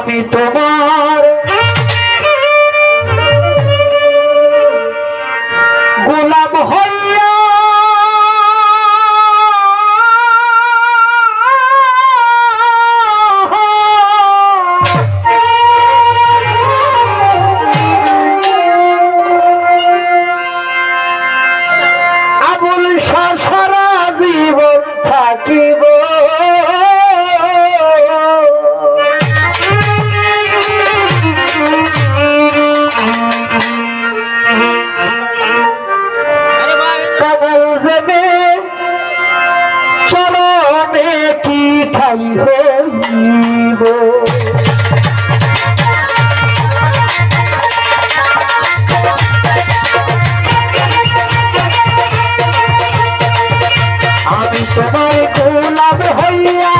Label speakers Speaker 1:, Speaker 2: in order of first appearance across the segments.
Speaker 1: আমি তোমার ঠাই হইব আমি তোমার গোলাপ হইয়া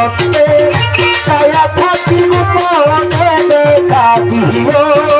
Speaker 1: পথে ছায়া থাকিব পথে দেখা দিও।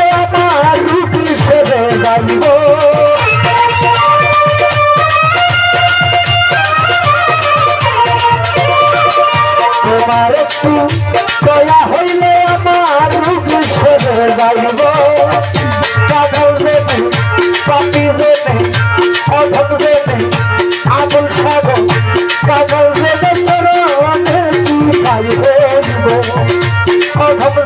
Speaker 1: পারব তোমার একটু দয়া হইলে আমার রুগী সেরে যাইব পাগল রে নেই পাপি রে নেই অধক রে নেই আগুন সাগর পাগল
Speaker 2: পাইব অধক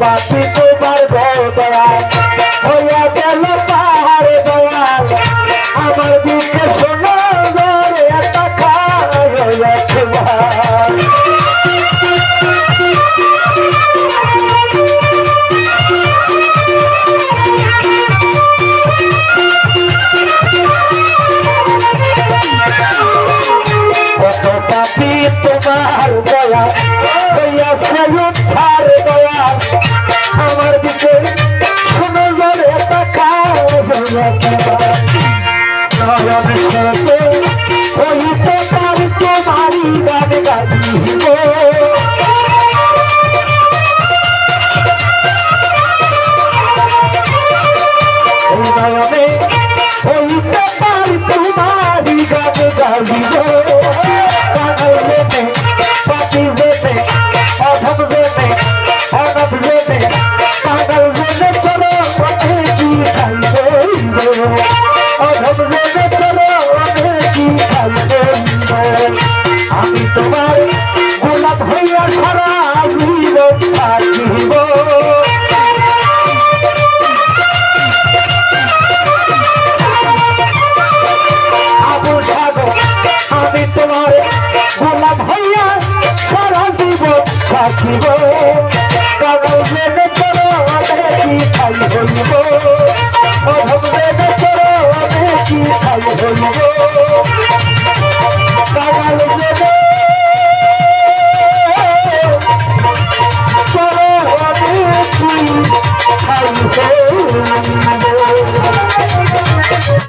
Speaker 1: পাখি তোমার দয়া হইয়া সে উদ্ধার দয়া। আমার দিকে শুনো জলে টাকা নয়ন সরতে হইতে পারি তোমারি গান গাইব। তোমার গোলাপ হইয়া সারা জীব থাকিব আবু সাগর, আমি তোমার গোলাপ হইয়া সারা জীব থাকিব। কারণ মেনে করো দেখি খাই হইব। মেনে করো দেখি খাই হইব।